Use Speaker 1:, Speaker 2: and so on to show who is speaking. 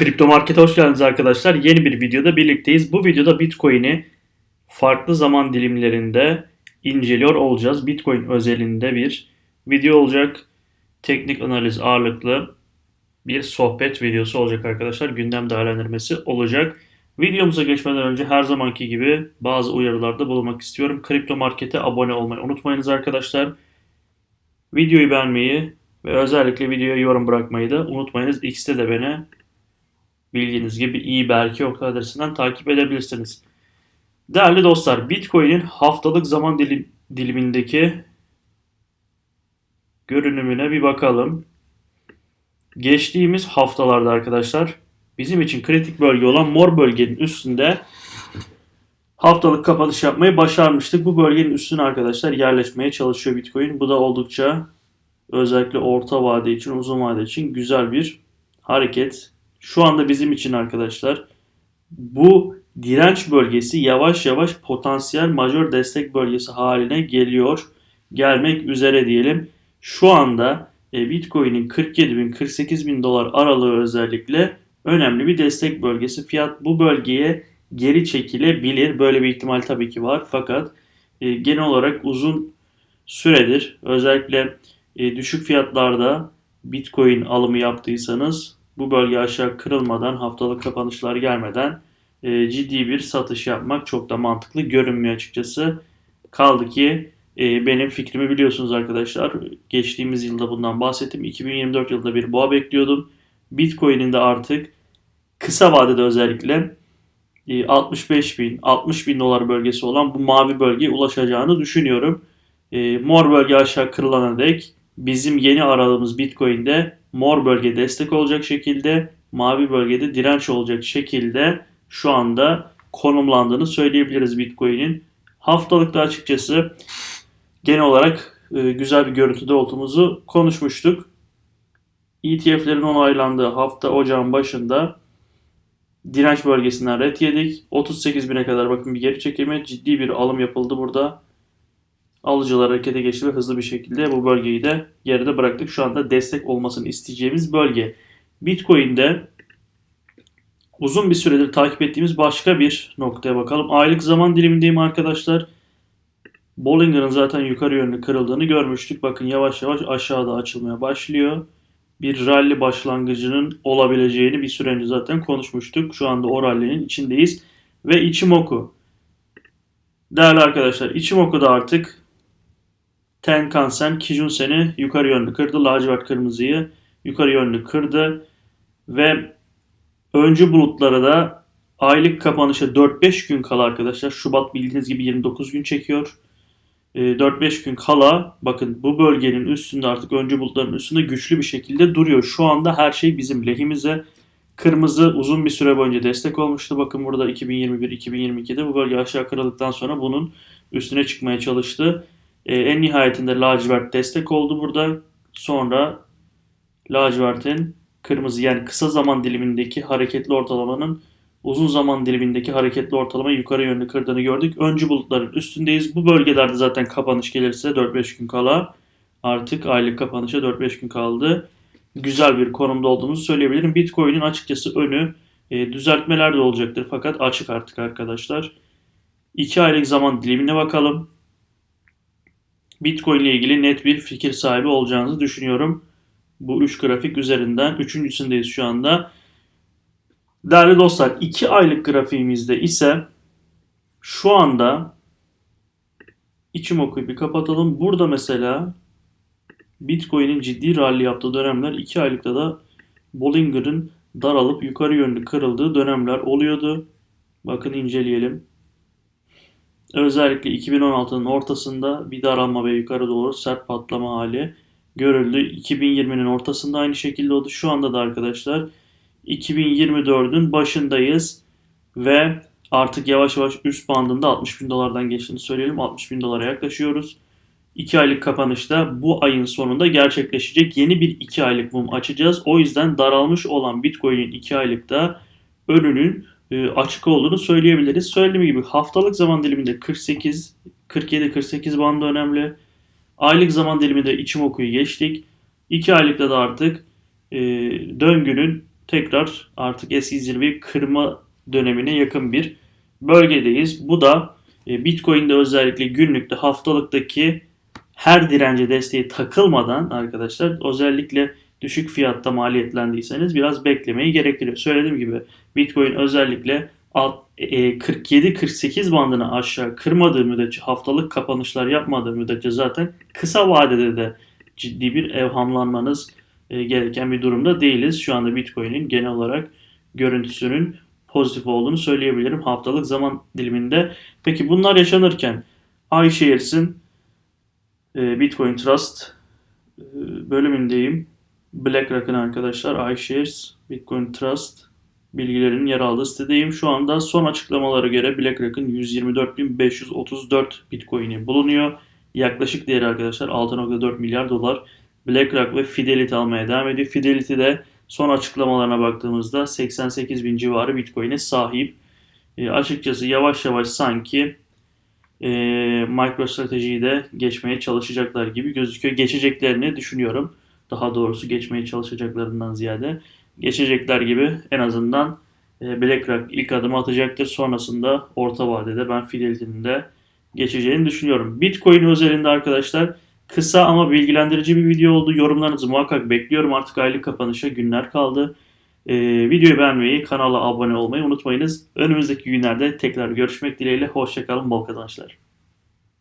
Speaker 1: Kripto Market'e hoş geldiniz arkadaşlar. Yeni bir videoda birlikteyiz. Bu videoda Bitcoin'i farklı zaman dilimlerinde inceliyor olacağız. Bitcoin özelinde bir video olacak. Teknik analiz ağırlıklı bir sohbet videosu olacak arkadaşlar. Gündem değerlendirmesi olacak. Videomuza geçmeden önce her zamanki gibi bazı uyarılarda bulunmak istiyorum. Kripto Market'e abone olmayı unutmayınız arkadaşlar. Videoyu beğenmeyi ve özellikle videoya yorum bırakmayı da unutmayınız. X'te de beni bildiğiniz gibi iyi belki okta adresinden takip edebilirsiniz. Değerli dostlar, Bitcoin'in haftalık zaman dilim, dilimindeki görünümüne bir bakalım. Geçtiğimiz haftalarda arkadaşlar bizim için kritik bölge olan mor bölgenin üstünde haftalık kapanış yapmayı başarmıştık. Bu bölgenin üstüne arkadaşlar yerleşmeye çalışıyor Bitcoin. Bu da oldukça özellikle orta vade için, uzun vade için güzel bir hareket. Şu anda bizim için arkadaşlar bu direnç bölgesi yavaş yavaş potansiyel majör destek bölgesi haline geliyor. Gelmek üzere diyelim. Şu anda e, Bitcoin'in 47 bin 48 bin dolar aralığı özellikle önemli bir destek bölgesi. Fiyat bu bölgeye geri çekilebilir. Böyle bir ihtimal tabii ki var. Fakat e, genel olarak uzun süredir özellikle e, düşük fiyatlarda Bitcoin alımı yaptıysanız bu bölge aşağı kırılmadan haftalık kapanışlar gelmeden e, ciddi bir satış yapmak çok da mantıklı görünmüyor açıkçası. Kaldı ki e, benim fikrimi biliyorsunuz arkadaşlar. Geçtiğimiz yılda bundan bahsettim. 2024 yılında bir boğa bekliyordum. Bitcoin'in de artık kısa vadede özellikle 65 bin, 60 bin dolar bölgesi olan bu mavi bölgeye ulaşacağını düşünüyorum. E, mor bölge aşağı kırılana dek bizim yeni aralığımız Bitcoin'de mor bölge destek olacak şekilde, mavi bölgede direnç olacak şekilde şu anda konumlandığını söyleyebiliriz Bitcoin'in. Haftalıkta açıkçası genel olarak e, güzel bir görüntüde olduğumuzu konuşmuştuk. ETF'lerin onaylandığı hafta ocağın başında direnç bölgesinden red yedik. 38 bine kadar bakın bir geri çekilme ciddi bir alım yapıldı burada. Alıcılar harekete geçti ve hızlı bir şekilde bu bölgeyi de geride bıraktık. Şu anda destek olmasını isteyeceğimiz bölge. Bitcoin'de uzun bir süredir takip ettiğimiz başka bir noktaya bakalım. Aylık zaman dilimindeyim arkadaşlar. Bollinger'ın zaten yukarı yönlü kırıldığını görmüştük. Bakın yavaş yavaş aşağıda açılmaya başlıyor. Bir rally başlangıcının olabileceğini bir süre önce zaten konuşmuştuk. Şu anda o rally'nin içindeyiz. Ve Ichimoku. Değerli arkadaşlar Ichimoku da artık Tenkan-sen Kijun-sen'i yukarı yönlü kırdı. Lacivert kırmızıyı yukarı yönlü kırdı. Ve öncü bulutlara da aylık kapanışa 4-5 gün kala arkadaşlar. Şubat bildiğiniz gibi 29 gün çekiyor. 4-5 ee, gün kala bakın bu bölgenin üstünde artık öncü bulutların üstünde güçlü bir şekilde duruyor. Şu anda her şey bizim lehimize. Kırmızı uzun bir süre boyunca destek olmuştu. Bakın burada 2021-2022'de bu bölge aşağı kırıldıktan sonra bunun üstüne çıkmaya çalıştı. E, en nihayetinde lacivert destek oldu burada. Sonra lacivertin kırmızı yani kısa zaman dilimindeki hareketli ortalamanın uzun zaman dilimindeki hareketli ortalamayı yukarı yönlü kırdığını gördük. Öncü bulutların üstündeyiz. Bu bölgelerde zaten kapanış gelirse 4-5 gün kala artık aylık kapanışa 4-5 gün kaldı. Güzel bir konumda olduğumuzu söyleyebilirim. Bitcoin'in açıkçası önü e, düzeltmeler de olacaktır fakat açık artık arkadaşlar. 2 aylık zaman dilimine bakalım. Bitcoin ile ilgili net bir fikir sahibi olacağınızı düşünüyorum. Bu 3 grafik üzerinden. Üçüncüsündeyiz şu anda. Değerli dostlar 2 aylık grafiğimizde ise şu anda içim okuyup bir kapatalım. Burada mesela Bitcoin'in ciddi rally yaptığı dönemler 2 aylıkta da Bollinger'ın daralıp yukarı yönlü kırıldığı dönemler oluyordu. Bakın inceleyelim. Özellikle 2016'nın ortasında bir daralma ve yukarı doğru sert patlama hali görüldü. 2020'nin ortasında aynı şekilde oldu. Şu anda da arkadaşlar 2024'ün başındayız ve artık yavaş yavaş üst bandında 60 bin dolardan geçtiğini söyleyelim. 60 bin dolara yaklaşıyoruz. 2 aylık kapanışta bu ayın sonunda gerçekleşecek yeni bir 2 aylık mum açacağız. O yüzden daralmış olan Bitcoin'in 2 aylıkta önünün açık olduğunu söyleyebiliriz. Söylediğim gibi haftalık zaman diliminde 48, 47-48 bandı önemli. Aylık zaman diliminde içim okuyu geçtik. 2 aylıkta da artık e, döngünün tekrar artık eski zirveyi kırma dönemine yakın bir bölgedeyiz. Bu da e, Bitcoin'de özellikle günlükte haftalıktaki her dirence desteği takılmadan arkadaşlar özellikle düşük fiyatta maliyetlendiyseniz biraz beklemeyi gerektiriyor. Söylediğim gibi Bitcoin özellikle alt- e, 47-48 bandını aşağı kırmadığı müddetçe haftalık kapanışlar yapmadığı müddetçe zaten kısa vadede de ciddi bir evhamlanmanız e, gereken bir durumda değiliz. Şu anda Bitcoin'in genel olarak görüntüsünün pozitif olduğunu söyleyebilirim haftalık zaman diliminde. Peki bunlar yaşanırken iShares'in e, Bitcoin Trust bölümündeyim. BlackRock'ın arkadaşlar iShares Bitcoin Trust bilgilerinin yer aldığı sitedeyim. Şu anda son açıklamalara göre BlackRock'ın 124.534 Bitcoin'i bulunuyor. Yaklaşık değeri arkadaşlar 6.4 milyar dolar. BlackRock ve Fidelity almaya devam ediyor. Fidelity de son açıklamalarına baktığımızda 88 bin civarı Bitcoin'e sahip. E, açıkçası yavaş yavaş sanki e, MicroStrategy'yi de geçmeye çalışacaklar gibi gözüküyor. Geçeceklerini düşünüyorum. Daha doğrusu geçmeye çalışacaklarından ziyade geçecekler gibi en azından e, BlackRock ilk adımı atacaktır. Sonrasında orta vadede ben Fidelity'nin de geçeceğini düşünüyorum. Bitcoin özelinde arkadaşlar kısa ama bilgilendirici bir video oldu. Yorumlarınızı muhakkak bekliyorum. Artık aylık kapanışa günler kaldı. E, videoyu beğenmeyi, kanala abone olmayı unutmayınız. Önümüzdeki günlerde tekrar görüşmek dileğiyle. Hoşçakalın, bol kazançlar.